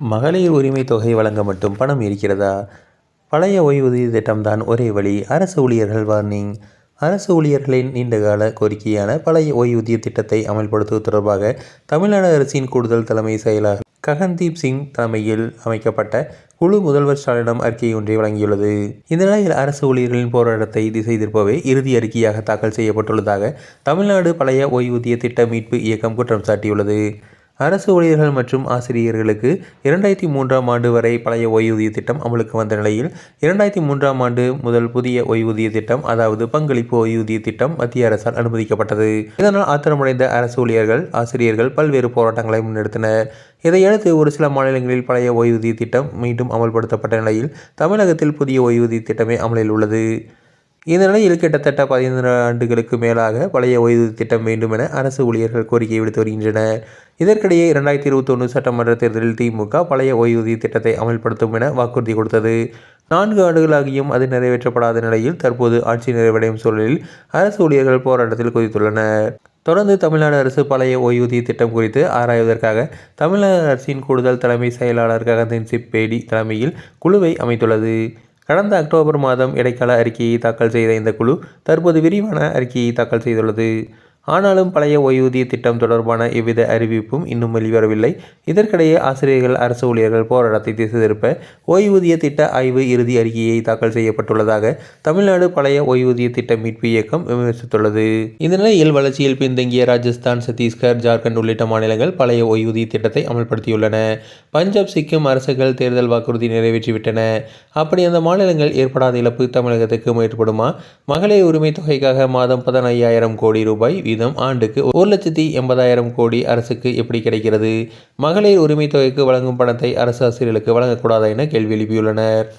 மகளிர் உரிமை தொகை வழங்க மட்டும் பணம் இருக்கிறதா? பழைய ஓய்வூதிய திட்டம்தான் ஒரே வழி அரசு ஊழியர்கள் வார்னிங். அரசு ஊழியர்களின் நீண்டகால கோரிக்கையான பழைய ஓய்வூதிய திட்டத்தை அமல்படுத்துவது தொடர்பாக தமிழ்நாடு அரசின் கூடுதல் தலைமை செயலாளர் ககன்தீப் சிங் தலைமையில் அமைக்கப்பட்ட குழு முதல்வர் ஸ்டாலினிடம் அறிக்கை ஒன்றை வழங்கியுள்ளது. இந்த நிலையில் அரசு ஊழியர்களின் போராட்டத்தை திசை திருப்பவே இறுதி அறிக்கையாக தாக்கல் செய்யப்பட்டுள்ளதாக தமிழ்நாடு பழைய ஓய்வூதிய திட்ட மீட்பு இயக்கம் குற்றம் சாட்டியுள்ளது. அரசு ஊழியர்கள் மற்றும் ஆசிரியர்களுக்கு இரண்டாயிரத்தி மூன்றாம் ஆண்டு வரை பழைய ஓய்வூதிய திட்டம் அமலுக்கு வந்த நிலையில் இரண்டாயிரத்தி மூன்றாம் ஆண்டு முதல் புதிய ஓய்வூதிய திட்டம் அதாவது பங்களிப்பு ஓய்வூதிய திட்டம் மத்திய அரசால் அனுமதிக்கப்பட்டது. இதனால் ஆத்திரமடைந்த அரசு ஊழியர்கள் ஆசிரியர்கள் பல்வேறு போராட்டங்களை முன்னெடுத்தனர். இதையடுத்து ஒரு சில மாநிலங்களில் பழைய ஓய்வூதிய திட்டம் மீண்டும் அமல்படுத்தப்பட்ட நிலையில் தமிழகத்தில் புதிய ஓய்வூதிய திட்டமே அமலில் உள்ளது. இந்த நிலையில் கிட்டத்தட்ட பதினைந்து ஆண்டுகளுக்கு மேலாக பழைய ஓய்வூதிய திட்டம் வேண்டும் என அரசு ஊழியர்கள் கோரிக்கை விடுத்து வருகின்றனர். இதற்கிடையே இரண்டாயிரத்தி இருபத்தொன்று சட்டமன்ற தேர்தலில் திமுக பழைய ஓய்வூதிய திட்டத்தை அமல்படுத்தும் என வாக்குறுதி கொடுத்தது. நான்கு ஆண்டுகளாகியும் அது நிறைவேற்றப்படாத நிலையில் தற்போது ஆட்சி நிறைவடையும் சூழலில் அரசு ஊழியர்கள் போராட்டத்தில் குதித்துள்ளனர். தொடர்ந்து தமிழ்நாடு அரசு பழைய ஓய்வூதிய திட்டம் குறித்து ஆராய்வதற்காக தமிழ்நாடு அரசின் கூடுதல் தலைமை செயலாளர் ககன்தீப் சிங் பேடி தலைமையில் குழுவை அமைத்துள்ளது. கடந்த அக்டோபர் மாதம் இடைக்கால அறிக்கையை தாக்கல் செய்த இந்த குழு தற்போது விரிவான அறிக்கையை தாக்கல் செய்துள்ளது. ஆனாலும் பழைய ஓய்வூதிய திட்டம் தொடர்பான எவ்வித அறிவிப்பும் இன்னும் வெளிவரவில்லை. இதற்கிடையே ஆசிரியர்கள் அரசு ஊழியர்கள் போராட்டத்தை திசை திருப்ப ஓய்வூதிய திட்ட ஆய்வு இறுதி அறிக்கையை தாக்கல் செய்யப்பட்டுள்ளதாக தமிழ்நாடு பழைய ஓய்வூதிய திட்ட மீட்பு இயக்கம் விமர்சித்துள்ளது. இந்த நிலையில் வளர்ச்சியில் பின்தங்கிய ராஜஸ்தான் சத்தீஸ்கர் ஜார்க்கண்ட் உள்ளிட்ட மாநிலங்கள் பழைய ஓய்வூதிய திட்டத்தை அமல்படுத்தியுள்ளன. பஞ்சாப் சிக்கிம் அரசுகள் தேர்தல் வாக்குறுதி நிறைவேற்றிவிட்டன. அப்படி அந்த மாநிலங்கள் ஏற்படாத இழப்பு தமிழகத்துக்கு ஏற்படுமா மகளிர் உரிமை தொகைக்காக மாதம் பதினையாயிரம் கோடி ரூபாய் வீதம் ஆண்டுக்கு ஒரு லட்சத்தி எண்பதாயிரம் கோடி அரசுக்கு எப்படி கிடைக்கிறது? மகளிர் உரிமை தொகைக்கு வழங்கும் பணத்தை அரசு ஆசிரியர்களுக்கு வழங்கக்கூடாதா என கேள்வி எழுப்பியுள்ளனர்.